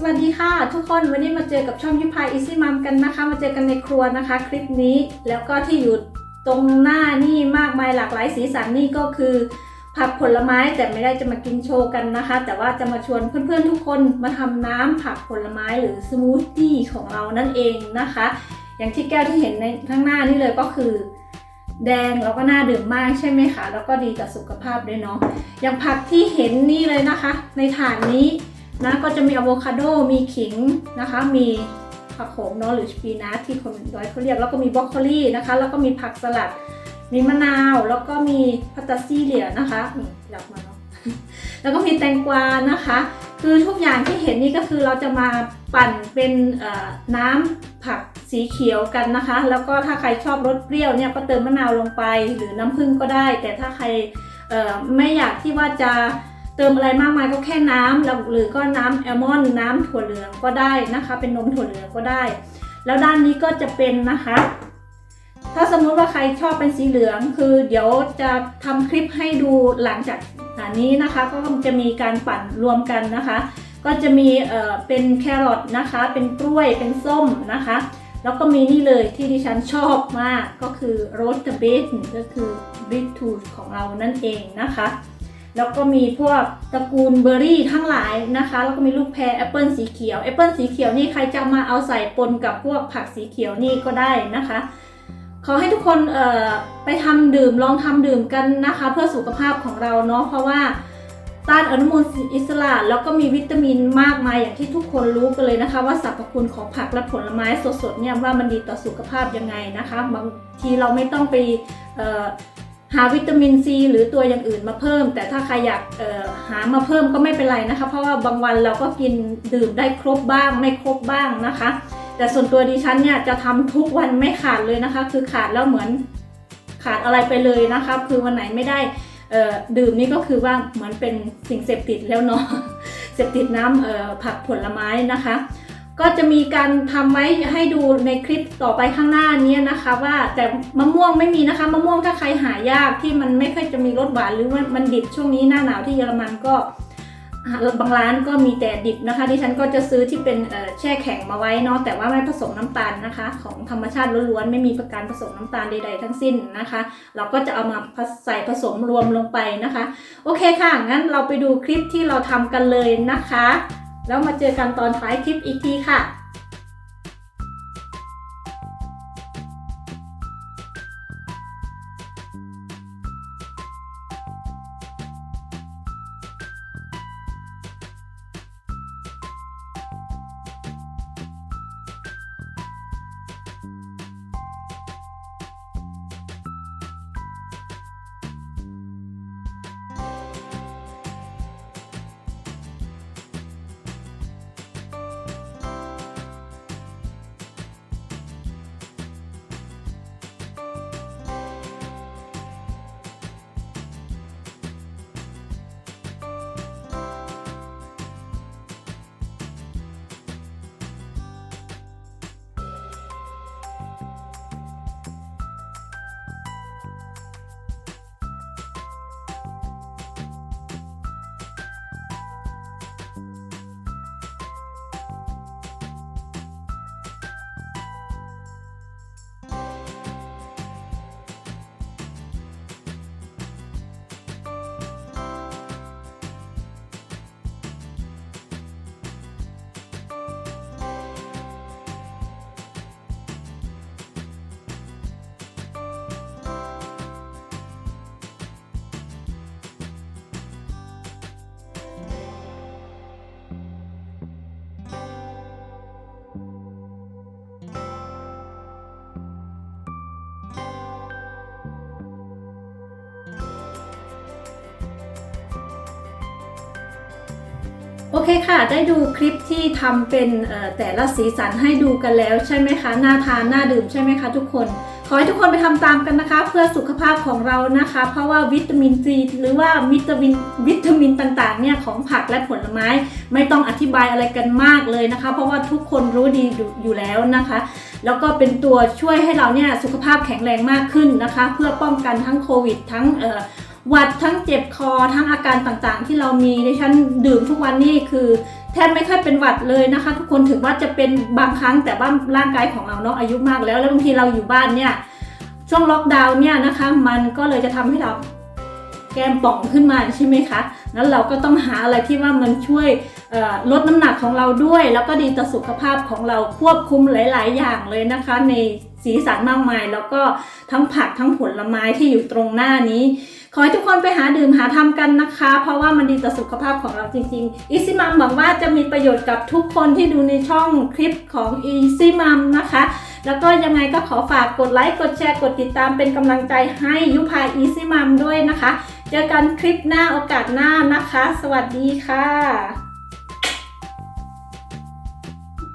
สวัสดีค่ะ ทุกคนวันนี้มาเจอกับช่องยุพายอีซี่มัมกันนะคะ มาเจอกันในครัวนะคะ คลิปนี้แล้วก็ที่อยู่ตรงหน้านี่มากมายหลากหลายสีสันนี่ก็คือ ผักผลไม้แต่ไม่ได้จะมากินโชว์กันนะคะ แต่ว่าจะมาชวนเพื่อนๆทุกคนมาทำน้ำผักผลไม้หรือสมูทตี้ของเรานั่นเองนะคะ อย่างที่แก้วที่เห็นในข้างหน้านี่เลยก็คือแดงแล้วก็น่าดื่มมากใช่ไหมคะแล้วก็ดีต่อสุขภาพด้วยเนาะอย่างผักที่เห็นนี่เลยนะคะ ในถาดนี้ นะก็จะมีอะโวคาโดมีขิงนะคะ มีผักโขมเนาะหรือสปีนัทที่คนดอยเขาเรียก แล้วก็มีบรอกโคลีนะคะ แล้วก็มีผักสลัด มีมะนาว แล้วก็มีพัตตาซีเหลียนะคะอืมอยากมาเนาะแล้วก็มีแตงกวานะคะ คือทุกอย่างที่เห็นนี่ก็คือเราจะมาปั่นเป็นน้ำผักสีเขียวกันนะคะ แล้วก็ถ้าใครชอบรสเปรี้ยวเนี่ยก็เติมมะนาวลงไป หรือน้ำผึ้งก็ได้ แต่ถ้าใครไม่อยากที่ว่าจะ เติมอะไรมากมายก็แค่น้ำแล้วหรือก็น้ำแอลมอนด์น้ำถั่วเหลืองก็ได้นะคะ เป็นนมถั่วเหลืองก็ได้ แล้วด้านนี้ก็จะเป็นนะคะ ถ้าสมมุติว่าใครชอบเป็นสีเหลือง คือเดี๋ยวจะทำคลิปให้ดูหลังจากอันนี้นะคะ ก็จะมีการปั่นรวมกันนะคะ ก็จะมีเอ่อเป็นแครอทนะคะ เป็นกล้วยเป็นส้มนะคะ แล้วก็มีนี่เลยที่ดิฉันชอบมากก็คือโรสเบสก็คือบิททูของเรานั่นเองนะคะ แล้วก็มีพวกตระกูลเบอร์รี่ทั้งหลายนะคะ แล้วก็มีลูกแพรแอปเปิลสีเขียวแอปเปิลสีเขียวนี่ใครจะมาเอาใส่ปนกับพวกผักสีเขียวนี่ก็ได้นะคะขอให้ทุกคนเอ่อไปทำดื่มลองทำดื่มกันนะคะ เพื่อสุขภาพของเราเนาะเพราะว่าต้านอนุมูลอิสระแล้วก็มีวิตามินมากมายอย่างที่ทุกคนรู้กันเลยนะคะ ว่าสรรพคุณของผักและผลไม้สดๆเนี่ยว่ามันดีต่อสุขภาพยังไงนะคะ บางทีเราไม่ต้องไปเอ่อ หาวิตามินซีหรือตัวอย่างอื่นมาเพิ่ม แต่ถ้าใครอยากหามาเพิ่มก็ไม่เป็นไรนะคะ เพราะว่าบางวันเราก็กินดื่มได้ครบบ้างไม่ครบบ้างนะคะ แต่ส่วนตัวดิฉันเนี่ยจะทำทุกวันไม่ขาดเลยนะคะ คือขาดแล้วเหมือนขาดอะไรไปเลยนะคะคือวันไหนไม่ได้ดื่มนี่ก็คือว่าเหมือนเป็นสิ่งเสพติดแล้วเนาะเสพติดน้ำผักผลไม้นะคะ ก็จะมีการทำไว้ให้ดูในคลิปต่อไปข้างหน้านี้นะคะ ว่าแต่มะม่วงไม่มีนะคะมะม่วงถ้าใครหายากที่มันไม่ค่อยจะมีรสหวานหรือว่ามันดิบช่วงนี้หน้าหนาวที่เยอรมันก็บางร้านก็มีแต่ดิบนะคะดิฉันก็จะซื้อที่เป็นแช่แข็งมาไว้เนาะแต่ว่าไม่ผสมน้ำตาลนะคะ ของธรรมชาติล้วนๆไม่มีประการผสมน้ำตาลใดๆทั้งสิ้นนะคะ เราก็จะเอามาใส่ผสมรวมลงไปนะคะ โอเคค่ะงั้นเราไปดูคลิปที่เราทำกันเลยนะคะ แล้วมาเจอกันตอนท้ายคลิปอีกทีค่ะ อเคค่ะ ได้ดูคลิปที่ทำเป็นแต่ละสีสันให้ดูกันแล้วใช่ไหมคะ น่าทานน่าดื่มใช่ไหมคะทุกคน ขอให้ทุกคนไปทำตามกันนะคะ เพื่อสุขภาพของเรานะคะ เพราะว่าวิตามินซีหรือว่าวิตามินวิตามินต่างๆเนี่ยของผักและผลไม้ ไม่ต้องอธิบายอะไรกันมากเลยนะคะ เพราะว่าทุกคนรู้ดีอยู่อยู่แล้วนะคะ แล้วก็เป็นตัวช่วยให้เราเนี่ยสุขภาพแข็งแรงมากขึ้นนะคะ เพื่อป้องกันทั้งโควิด ทั้งเอ่อ หวัดทั้งเจ็บคอทั้งอาการต่างๆ ที่เรามีดิฉันดื่มทุกวันนี่คือแทบไม่ค่อยเป็นหวัดเลยนะคะ ทุกคนถึงว่าจะเป็นบางครั้งแต่ว่าร่างกายของเราเนาะอายุมากแล้วแล้วบางทีเราอยู่บ้านเนี่ยช่วงล็อกดาวน์เนี่ยนะคะ มันก็เลยจะทำให้เราแก้มป่องขึ้นมาใช่ไหมคะงั้นเราก็ต้องหาอะไรที่ว่ามันช่วยลดน้ำหนักของเราด้วย แล้วก็ดีต่อสุขภาพของเราควบคุมหลาย ๆ อย่างเลยนะคะ ใน สีสันมากมาย แล้วก็ทั้งผักทั้งผลไม้ที่อยู่ตรงหน้านี้ ขอให้ทุกคนไปหาดื่มหาทำกันนะคะ เพราะว่ามันดีต่อสุขภาพของเราจริงๆ Easy Mom หวังว่าจะมีประโยชน์กับทุกคนที่ดูในช่องคลิปของ Easy Mom นะคะ แล้วก็ยังไงก็ขอฝากกดไลค์กดแชร์กดติดตามเป็นกำลังใจให้ยุพา Easy Mom ด้วยนะคะ เจอกันคลิปหน้าโอกาสหน้านะคะ สวัสดีค่ะ